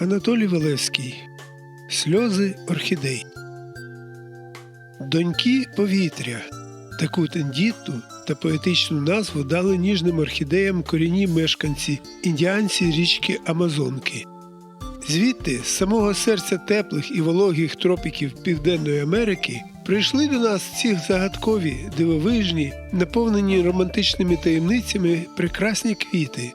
Анатолій Валевський Сльози орхідей. Доньки повітря. Таку тендітну та поетичну назву дали ніжним орхідеям корінні мешканці індіанці річки Амазонки. Звідти, з самого серця теплих і вологих тропіків Південної Америки, прийшли до нас ці загадкові, дивовижні, наповнені романтичними таємницями прекрасні квіти.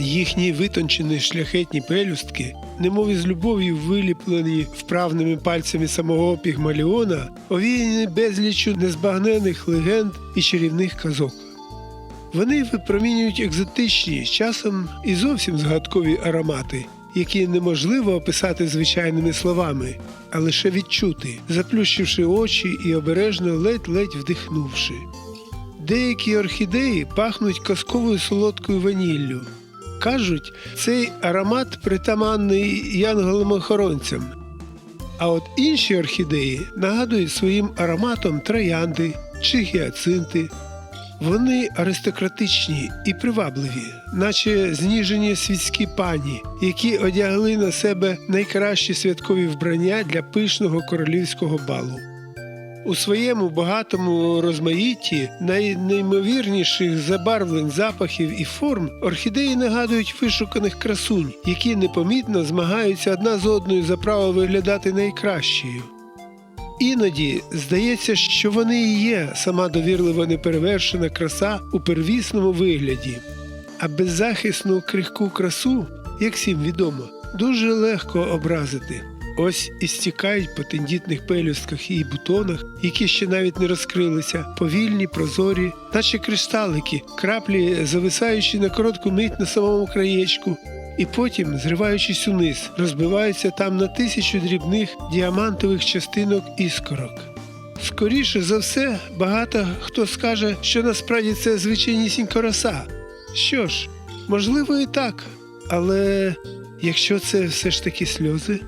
Їхні витончені шляхетні пелюстки, немов із любов'ю виліплені вправними пальцями самого Пігмаліона, овіяні безліччю незбагнених легенд і чарівних казок. Вони випромінюють екзотичні, часом і зовсім згадкові аромати, які неможливо описати звичайними словами, а лише відчути, заплющивши очі і обережно ледь-ледь вдихнувши. Деякі орхідеї пахнуть казковою солодкою ваніллю. Кажуть, цей аромат притаманний янголам-охоронцям. А от інші орхідеї нагадують своїм ароматом троянди чи гіацинти. Вони аристократичні і привабливі, наче зніжені світські пані, які одягли на себе найкращі святкові вбрання для пишного королівського балу. У своєму багатому розмаїтті найнеймовірніших забарвлень запахів і форм орхідеї нагадують вишуканих красунь, які непомітно змагаються одна з одною за право виглядати найкращою. Іноді здається, що вони і є сама довірлива неперевершена краса у первісному вигляді, а беззахисну крихку красу, як всім відомо, дуже легко образити. Ось і стікають по тендітних пелюстках і бутонах, які ще навіть не розкрилися, повільні, прозорі, наче кришталики, краплі, зависаючи на коротку мить на самому краєчку, і потім, зриваючись униз, розбиваються там на тисячу дрібних діамантових частинок іскорок. Скоріше за все, багато хто скаже, що насправді це звичайнісінька роса. Що ж, можливо, і так, але якщо це все ж таки сльози.